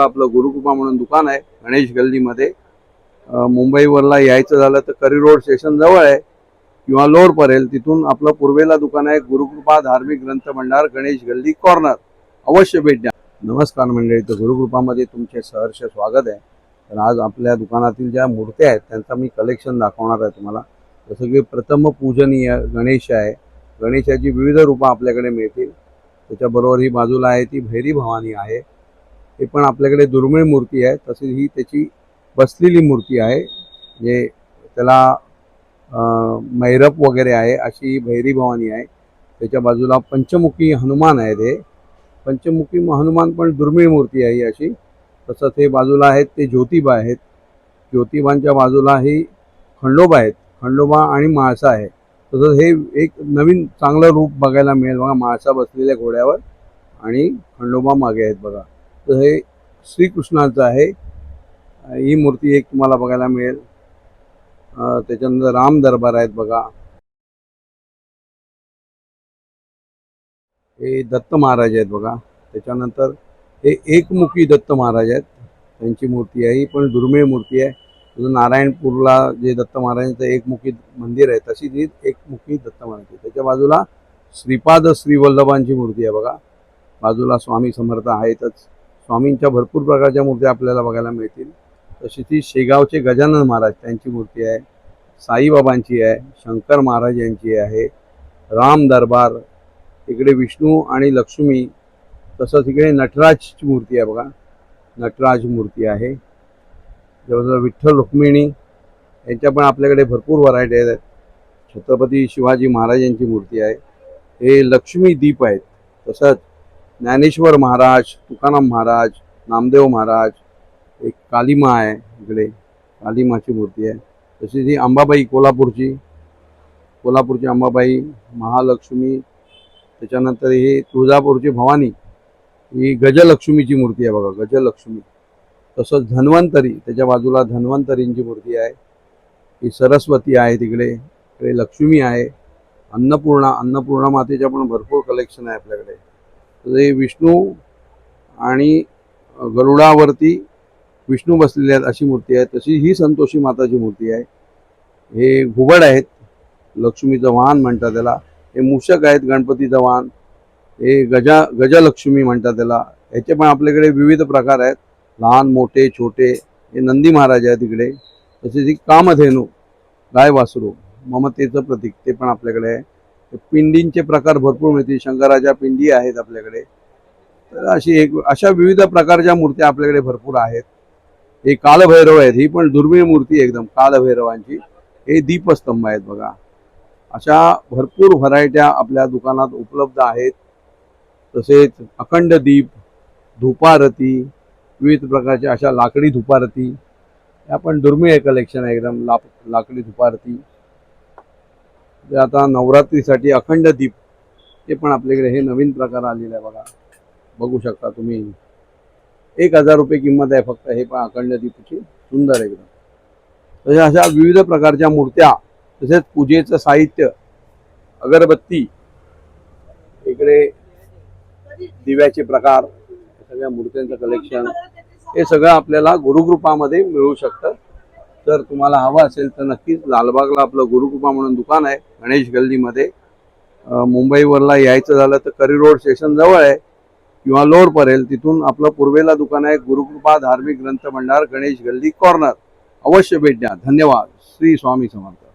आपलं गुरुकृपा म्हणून दुकान आहे गणेश गल्लीमध्ये. मुंबईवरला यायचं झालं तर करी रोड स्टेशन जवळ आहे किंवा लोअर परेल तिथून आपलं पूर्वेला दुकान आहे गुरुकृपा धार्मिक ग्रंथ भंडार गणेश गल्ली कॉर्नर अवश्य भेट द्या. नमस्कार मंडळी तर गुरुकृपामध्ये तुमचे सहर्ष स्वागत आहे. तर आज आपल्या दुकानातील ज्या मूर्त्या आहेत त्यांचा मी कलेक्शन दाखवणार आहे तुम्हाला. जसं की प्रथम पूजनीय गणेश आहे. गणेशाची विविध रूपं आपल्याकडे मिळतील. त्याच्याबरोबर ही बाजूला आहे ती भैरी भवानी आहे. हे पण आपल्याकडे दुर्मिळ मूर्ती आहे. तसेच ही त्याची बसलेली मूर्ती आहे. जे त्याला मैरप वगैरे आहे अशी भैरी भवानी आहे. त्याच्या बाजूला पंचमुखी हनुमान आहेत हे पंचमुखी हनुमान पण दुर्मिळ मूर्ती आहे ही अशी. तसंच हे बाजूला आहेत ते ज्योतिबा आहेत. ज्योतिबांच्या बाजूला ही खंडोबा आहेत. खंडोबा आणि माळसा आहे. तसंच हे एक नवीन चांगलं रूप बघायला मिळेल. बघा माळसा बसलेल्या घोड्यावर आणि खंडोबा मागे आहेत बघा. हे श्रीकृष्णाचं आहे. ही मूर्ती एक तुम्हाला बघायला मिळेल. त्याच्यानंतर राम दरबार आहेत बघा. हे दत्त महाराज आहेत बघा. त्याच्यानंतर हे एकमुखी दत्त महाराज आहेत. त्यांची मूर्ती आहे. ही पण दुर्मिळ मूर्ती आहे. नारायणपूरला जे दत्त महाराजांचं एकमुखी मंदिर आहे. तशी ती एकमुखी दत्त महाराज त्याच्या बाजूला श्रीपाद श्रीवल्लभांची मूर्ती आहे बघा. बाजूला स्वामी समर्थ आहेतच. स्वामींच्या भरपूर प्रकारच्या मूर्त्या आपल्याला बघायला मिळतील. तशी ती शेगावचे गजानन महाराज त्यांची मूर्ती आहे. साईबाबांची आहे. शंकर महाराज यांची आहे. राम दरबार इकडे विष्णू आणि लक्ष्मी तसंच इकडे नटराजची मूर्ती आहे बघा. नटराज मूर्ती आहे. जवळजवळ विठ्ठल रुक्मिणी यांच्या पण आपल्याकडे भरपूर व्हरायटी आहेत. छत्रपती शिवाजी महाराजांची मूर्ती आहे. हे लक्ष्मी दीप आहेत. तसंच ज्ञानेश्वर महाराज तुकाराम महाराज नामदेव महाराज एक कालिमा आहे इकडे. कालिमाची मूर्ती आहे. तशीच ही अंबाबाई कोल्हापूरची कोल्हापूरची अंबाबाई महालक्ष्मी त्याच्यानंतर ही तुळजापूरची भवानी ही गजलक्ष्मीची मूर्ती आहे बघा गजलक्ष्मी. तसंच धन्वंतरी त्याच्या बाजूला धन्वंतरींची मूर्ती आहे. ही सरस्वती आहे तिकडे इकडे लक्ष्मी आहे. अन्नपूर्णा अन्नपूर्णा मातेच्या पण भरपूर कलेक्शन आहे आपल्याकडे. तर हे विष्णू आणि गरुडावरती विष्णू बसलेले आहेत अशी मूर्ती आहे. तशी ही संतोषी माताची मूर्ती आहे. हे घुबड आहेत. लक्ष्मीचं वाहन म्हणतात त्याला. हे मूषक आहेत गणपतीचं वाहन हे गजा गजलक्ष्मी म्हणतात त्याला. ह्याचे पण आपल्याकडे विविध प्रकार आहेत. लहान मोठे छोटे. हे नंदी महाराज आहेत तिकडे. तसेच ही कामधेनू गाय वासरू ममतेचं प्रतीक ते पण आपल्याकडे आहे. पिंडींचे प्रकार भरपूर मिळतील शंकराच्या पिंडी आहेत आपल्याकडे. तर अशी एक अशा विविध प्रकारच्या मूर्त्या आपल्याकडे भरपूर आहेत. हे कालभैरव आहेत. ही पण दुर्मिळ मूर्ती एकदम कालभैरवांची. हे दीपस्तंभ आहेत बघा. अशा भरपूर व्हरायट्या आपल्या दुकानात उपलब्ध आहेत. तसेच अखंड दीप धुपारती विविध प्रकारच्या अशा लाकडी धुपारती. या पण दुर्मिळ कलेक्शन आहे एकदम लाक लाकडी धुपारती. आता नवरात्रीसाठी अखंड दीप ते पण आपल्याकडे हे नवीन प्रकार आलेले आहे बघा. बघू शकता तुम्ही. एक हजार रुपये किंमत आहे फक्त हे पण अखंड दीपची. सुंदर एकदम. तशा अशा विविध प्रकारच्या मूर्त्या तसेच पूजेचं साहित्य अगरबत्ती इकडे दिव्याचे प्रकार सगळ्या मूर्त्यांचं कलेक्शन हे सगळं आपल्याला गुरुकृपामध्ये मिळू शकतं. जर तुम्हाला हवं असेल तर नक्कीच लालबागला आपलं गुरुकृपा म्हणून दुकान आहे गणेश गल्लीमध्ये. मुंबईवरला यायचं झालं तर करी रोड स्टेशन जवळ आहे किंवा लोड परेल तिथून आपलं पूर्वेला दुकान आहे गुरुकृपा धार्मिक ग्रंथ भंडार गणेश गल्ली कॉर्नर अवश्य भेट द्या. धन्यवाद. श्री स्वामी समर्थ.